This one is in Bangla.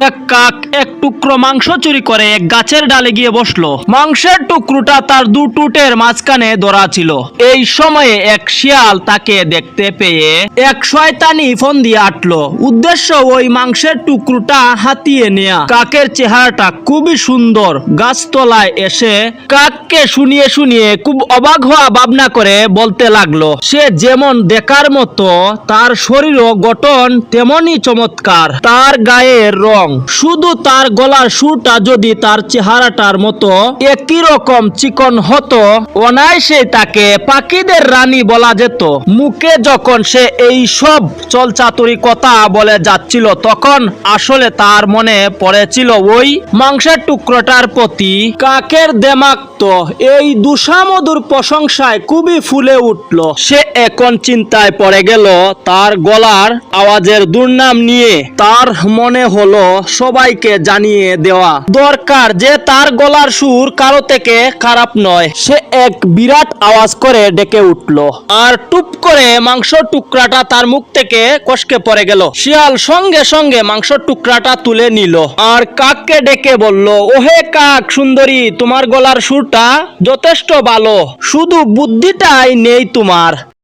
এক কাক এক টুকরো মাংস চুরি করে এক গাছের ডালে গিয়ে বসল। মাংসের টুকরোটা তার দু টুটের মাঝখানে ধরা ছিল। এই সময়ে এক শিয়াল তাকে দেখতে পেয়ে এক শয়তানি ফোন দিয়ে আটলো। উদ্দেশ্য ওই মাংসের টুকরোটা হাতিয়ে নেয়া। কাকের চেহারাটা খুবই সুন্দর। গাছতলায় এসে কাককে শুনিয়ে শুনিয়ে খুব অবাক হওয়া ভাবনা করে বলতে লাগল, সে যেমন দেখার মতো তার শরীরও গঠন তেমনই চমৎকার। তার গায়ের রং শুধু তার গলার সুরটা যদি তার চেহারাটার মতো একই রকম চিকন হতো, অনায়াসে তাকে পাখিদের রানী বলা যেত। মুখে যখন সে এই সব চলচাতুরি কথা বলে যাচ্ছিল, তখন আসলে তার মনে পড়েছিল ওই মাংসের টুকরোটার প্রতি কাকের দেমাক তো এই দুষামধুর প্রশংসায় খুবই ফুলে উঠল। সে এখন চিন্তায় পড়ে গেল, তার গলার আওয়াজের দুর্নাম নিয়ে। তার মনে হলো সবাইকে জানিয়ে দেওয়া দরকার যে তার গলার সুর কারও থেকে খারাপ নয়। সে এক বিরাট আওয়াজ করে ডেকে উঠল। আর টুপ করে মাংস টুকরাটা তার মুখ থেকে কষকে পড়ে গেল। শিয়াল সঙ্গে সঙ্গে মাংস টুকরাটা তুলে নিল। আর কাককে ডেকে বলল, ওহে কাক সুন্দরী, তোমার গলার সুরটা যথেষ্ট ভালো। শুধু বুদ্ধিটাই নেই তোমার।